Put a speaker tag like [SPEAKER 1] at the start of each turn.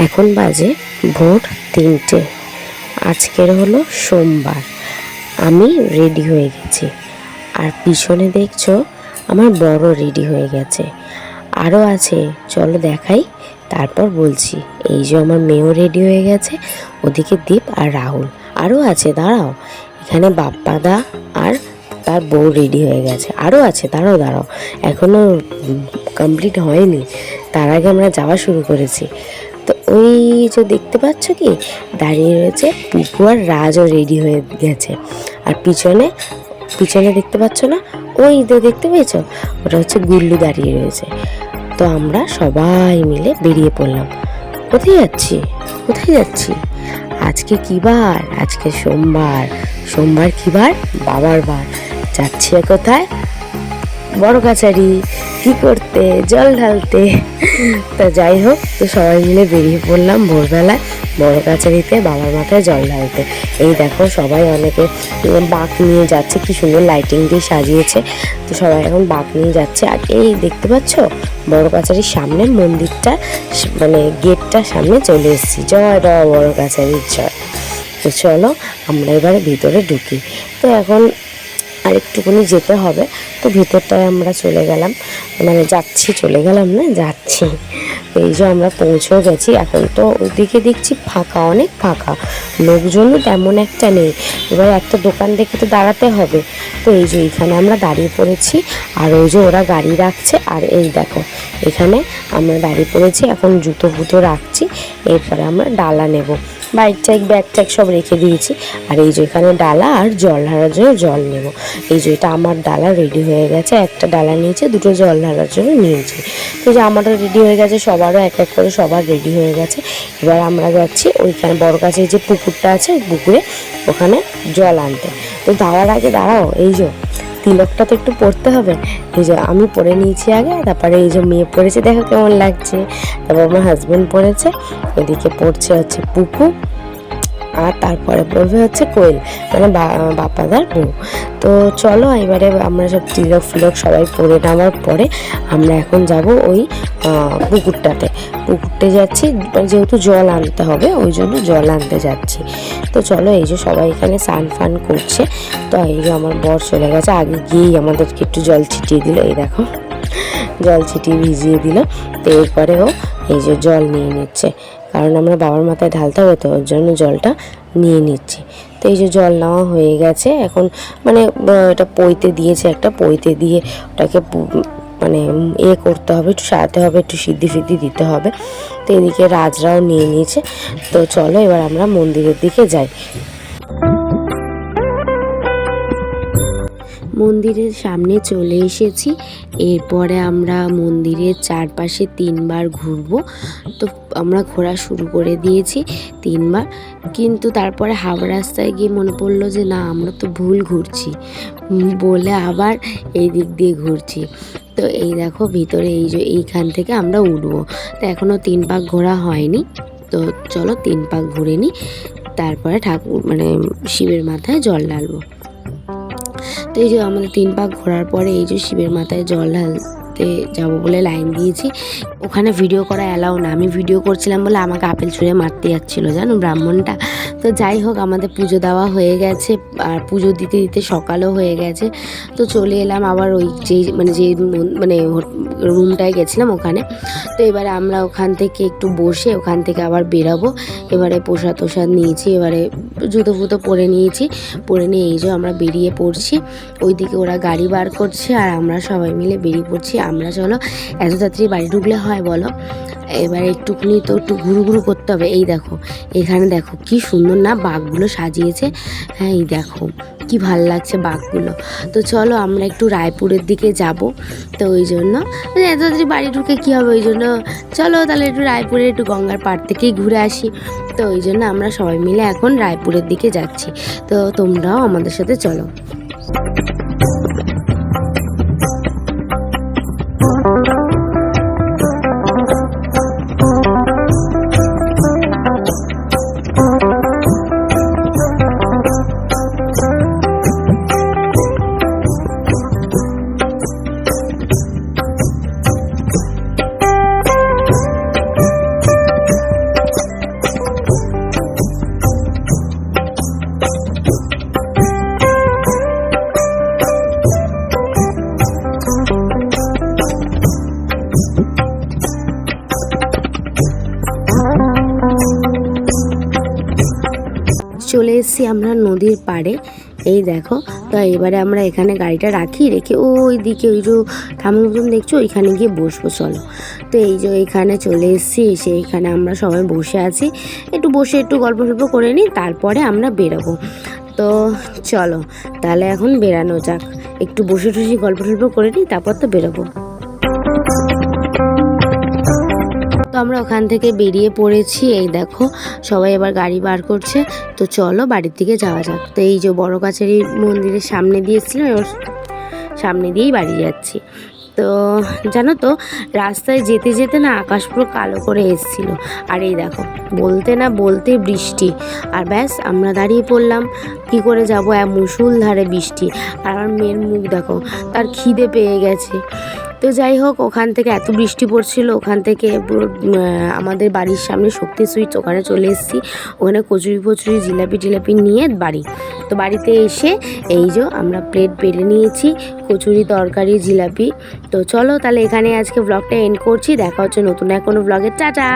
[SPEAKER 1] এখন বাজে ভোর তিনটে। আজকের হলো সোমবার। আমি রেডি হয়ে গেছি। আর পিছনে দেখছ, আমার বড় রেডি হয়ে গেছে। আরও আছে, চলো দেখাই। তারপর বলছি, এই যে আমার মেয়েও রেডি হয়ে গেছে, ওদিকে দীপ আর রাহুল। আরও আছে, দাঁড়াও। এখানে বাপ্পাদা আর তার বউ রেডি হয়ে গেছে। আরও আছে, দাঁড়াও দাঁড়াও। এখনও কমপ্লিট হয়নি। তার আগে আমরা যাওয়া শুরু করেছি। ওই যে দেখতে পাচ্ছ কি? দাঁড়িয়ে রয়েছে পুপু আর রাজও রেডি হয়ে গেছে। আর পিছনে পিছনে দেখতে পাচ্ছ না? ওই যে দেখতে পেয়েছ? ওটা হচ্ছে গুল্লু দাঁড়িয়ে রয়েছে। তো আমরা সবাই মিলে বেরিয়ে পড়লাম। কোথায় যাচ্ছি? কোথায় যাচ্ছি? আজকে কি বার? আজকে সোমবার। সোমবার কি বার? বাবার বার। যাচ্ছি কোথায় বড় কাছারি কি করতে, জল ঢালতে? তা যাই হোক, তো সবাই মিলে বেরিয়ে পড়লাম ভোরবেলায় বড় কাছারিতে বাবার মাথায় জল ঢালতে। এই দেখো সবাই অনেকে বাঁক নিয়ে যাচ্ছে, কি সুন্দর লাইটিং দিয়ে সাজিয়েছে। তো সবাই এখন বাঁক নিয়ে যাচ্ছে। আর এই দেখতে পাচ্ছ? বড় কাছারির সামনে মন্দিরটা মানে গেটটার সামনে চলে এসেছি। জয় বাবা বড় কাছারির জয়। তো চলো আমরা এবারে ভিতরে ঢুকি। তো এখন আর একটুখানি যেতে হবে। তো ভিতরটায় আমরা চলে গেলাম। মানে যাচ্ছি, চলে গেলাম না? যাচ্ছি। এই যে আমরা পৌঁছেও গেছি। এখন তো ওইদিকে দেখছি ফাঁকা, অনেক ফাঁকা। লোকজনও তেমন একটা নেই। এবার একটা দোকান দেখে তো দাঁড়াতে হবে। তো এই যে এইখানে আমরা দাঁড়িয়ে পড়েছি। আর ওই যে ওরা গাড়ি রাখছে। আর এই দেখো, এখানে আমরা দাঁড়িয়ে পড়েছি। এখন জুতো ফুতো রাখছি। এরপরে আমরা ডালা নেব। বাইক টাইক, ব্যাগ ট্যাগ সব রেখে দিয়েছি। আর এই যে এখানে ডালা আর জল ঢালার জন্য জল নেব। এই যে এটা আমার ডালা রেডি হয়ে গেছে, একটা ডালা নিয়েছে, দুটো জল ঢালার জন্য নিয়েছি। তো যে আমারও রেডি হয়ে গেছে, সবারও এক এক করে সবার রেডি হয়ে গেছে। এবার আমরা যাচ্ছি ওইখানে বড় কাছে যে পুকুরটা আছে, পুকুরে ওখানে জল আনতে। তো যাওয়ার আগে দাঁড়াও, এই যে তিলকটা তো একটু পড়তে হবে। এই যে আমি পরে নিয়েছি আগে, তারপরে এই যে মেয়ে পড়েছে দেখো কেমন লাগছে। তারপর আমার হাজব্যান্ড পড়েছে এদিকে পড়ছে হচ্ছে পুকু। আর তারপরে পড়বে হচ্ছে কোয়েল মানে বা- বাপ্পাদার বউ। তো চলো এবারে আমরা সব তিলক ফিলক সবাই পরে নেওয়ার পরে আমরা এখন যাব ওই পুকুরটাতে। পুকুরতে যাচ্ছি মানে যেহেতু জল আনতে হবে, ওই জন্য জল আনতে যাচ্ছি। তো চলো এই যে সবাই এখানে স্নান ফান করছে। তো এই যে আমার বর চলে গেছে, আগে গিয়েই আমাদেরকে একটু জল ছিটিয়ে দিল, এই দেখো। জল ছিটিয়ে ভিজিয়ে দিল। তো এরপরেও এই যে জল নিয়ে নিচ্ছে। কারণ আমরা বাবার মাথায় ঢালতে হবে তো, ওর জন্য জলটা নিয়ে নিচ্ছি। তো এই যে জল নেওয়া হয়ে গেছে, এখন মানে এটা পইতে দিয়েছে একটা, পইতে দিয়ে ওটাকে মানে এ করতে হবে, একটু সারাতে হবে, একটু সিদ্ধি ফিদ্ধি দিতে হবে। তো এদিকে রাজরাও নিয়ে নিয়েছে। তো চলো এবার আমরা মন্দিরের দিকে যাই। মন্দিরের সামনে চলে এসেছি। এরপরে আমরা মন্দিরের চারপাশে তিনবার ঘুরবো। তো আমরা ঘোরা শুরু করে দিয়েছি তিনবার। কিন্তু তারপরে হাওড়া রাস্তায় গিয়ে মনে পড়ল যে, না, আমরা তো ভুল ঘুরছি। বলে আবার এই দিক দিয়ে ঘুরছি। তো এই দেখো ভিতরে এই যে এইখান থেকে আমরা উঠবো। তো এখনও তিন পাক ঘোরা হয়নি। তো চলো তিন পাক ঘুরে নিই। তারপরে ঠাকুর মানে শিবের মাথায় জল ঢালবো। তো এই যে আমাদের তিন পাক ঘোরার পরে এই যে শিবের মাথায় জল ঢালতে যাব বলে লাইন দিয়েছি। ওখানে ভিডিও করা অ্যালাউ না। আমি ভিডিও করছিলাম বলে আমাকে আপেল ছুঁড়ে মারতে যাচ্ছিল, জানো ব্রাহ্মণটা? তো যাই হোক, আমাদের পুজো দেওয়া হয়ে গেছে। আর পুজো দিতে দিতে সকালও হয়ে গেছে। তো চলে এলাম আবার ওই যে মানে যে মানে রুমটায় গেছিলাম ওখানে। তো এবারে আমরা ওখান থেকে একটু বসে ওখান থেকে আবার বেরাবো। এবারে প্রসাদ তোষাদ নিয়েছি, এবারে জুতো ফুতো পরে নিয়েছি। পরে নিয়ে এই যে আমরা বেরিয়ে পড়ছি। ওইদিকে ওরা গাড়ি বার করছে আর আমরা সবাই মিলে বেরিয়ে পড়ছি। আমরা চলো, এত তাড়াতাড়ি বাড়ি ঢুকলে হয় বলো? এবার একটুখানি তো একটু ঘুরু ঘুরু করতে হবে, এই দেখো, এখানে দেখো কি সুন্দর না বাঘগুলো সাজিয়েছে। হ্যাঁ এই দেখো, কি ভালো লাগছে বাঘগুলো। তো চলো আমরা একটু রায়পুরের দিকে যাব, তো ওই জন্য মানে এত তাড়াতাড়ি বাড়ি ঢুকে কী হবে ওই জন্য। চলো তাহলে একটু রায়পুরে একটু গঙ্গার পাড় থেকেই ঘুরে আসি। তো ওই জন্য আমরা সবাই মিলে এখন রায়পুরের দিকে যাচ্ছি। তো তোমরাও আমাদের সাথে চলো। চলে এসেছি আমরা নদীর পাড়ে। এই দেখো, তো এবারে আমরা এখানে গাড়িটা রাখি, রেখে ওই দিকে ওই যে থামুন মতন দেখছ, ওইখানে গিয়ে বসবো, চলো। তো এই যে এখানে চলে এসেছি, এসে এখানে আমরা সবাই বসে আছি। একটু বসে একটু গল্প টল্প করে নিই, তারপরে আমরা বেরোবো। তো চলো, তাহলে এখন বেরানো যাক। একটু বসে টসে গল্প টল্প করে নিই, তারপর তো বেরোবো। আমরা ওখান থেকে বেরিয়ে পড়েছি। এই দেখো, সবাই এবার গাড়ি বার করছে। তো চলো বাড়ির দিকে যাওয়া যাক। তো এই যে বড় কাছারি মন্দিরের সামনে দিয়েছিলাম এবার সামনে দিয়েই বাড়ি যাচ্ছি। তো জানো তো, রাস্তায় যেতে যেতে না আকাশ পুরো কালো করে এসছিল। আর এই দেখো, বলতে না বলতে বৃষ্টি। আর ব্যাস, আমরা দাঁড়িয়ে পড়লাম। কি করে যাব? এক মুসুলধারে বৃষ্টি। আর আমার মেয়ের মুখ দেখো, তার খিদে পেয়ে গেছে। তো যাই হোক, ওখান থেকে এত বৃষ্টি পড়ছিল, ওখান থেকে পুরো আমাদের বাড়ির সামনে শক্তি সুইচ ওখানে চলে এসেছি। ওখানে কচুরি ফচুরি, জিলাপি টিলাপি নিয়ে বাড়ি। তো বাড়িতে এসে এই যে আমরা প্লেট বেড়ে নিয়েছি, কচুরি তরকারি, জিলাপি। তো চলো তাহলে এখানে আজকে ব্লগটা এন্ড করছি। দেখা হচ্ছে নতুন এক কোনো ব্লগে টাটা!